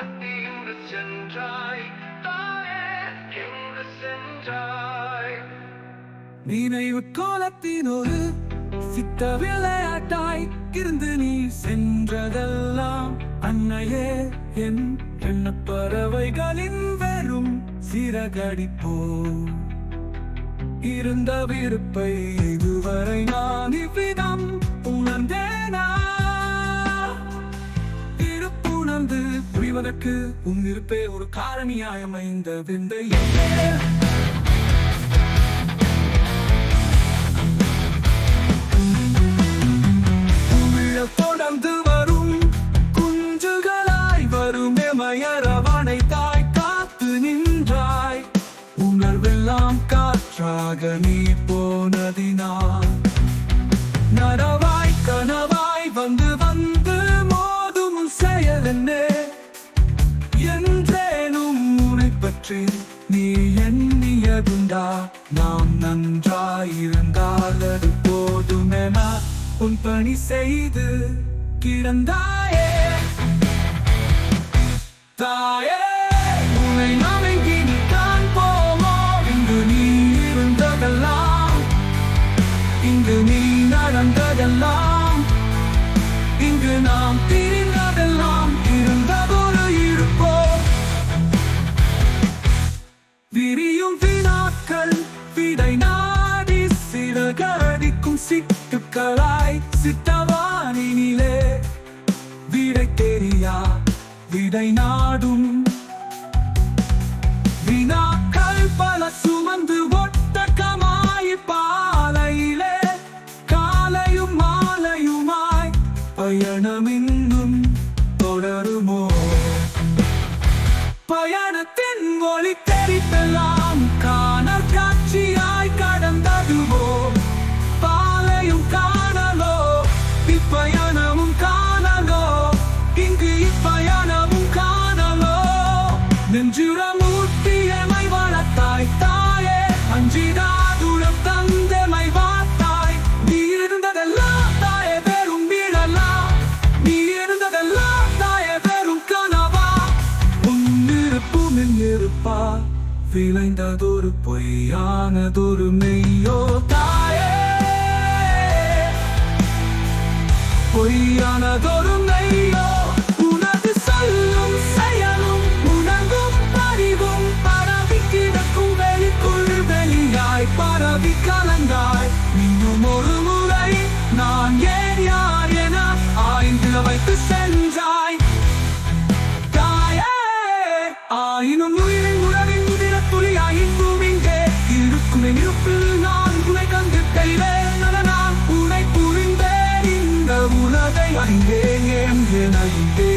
காத்தியுடு சென்றாய் தாயே என்று சென்றாய் நினைவு காலத்தின் ஒரு சித்த விளையாட்டாய் இருந்து நீ சென்றதெல்லாம் அன்னையே என் எண்ண பறவைகளின் வெறும் சிறகடிப்போ. இருந்த விருப்பை இதுவரை நான் இவ்விதம் உணர்ந்தேனா? இருப்புணர்ந்து புரிவதற்கு உன் இருப்பே ஒரு காரணியாய் அமைந்த விந்தை. தொடர்ந்து வரும் குஞ்சுகளாய் வரும் மயரவனை தாய் காத்து நின்றாய். உணர்வெல்லாம் காற்றாக நீ போனதினால். நரவாய் கனவாய் வந்து வந்து மோதும் செயல் என்ன? உனை நீ எண்ணியதுண்டா? நாம் நன்றாயிருந்தால் அது போதுமென உன் பணி செய்து கிடந்தாயே. சிட்டுக்களாய் சித்தவானினிலே விடை தெரியா? விடை நாடும் விளைந்ததொரு பொய்யானதொரு மெய்யோ தாயே. பொய்யானதொரு மெய்யோ உனது சொல்லும் செயலும் உணர்வும் அறிவும் பரவி கிடக்கும் வெளிக்குள் வெளியாய் பரவி கலந்தாய். இன்னும் ஒரு முறை நான் ஏன் யார் என ஆய்ந்து வைத்து can I forget?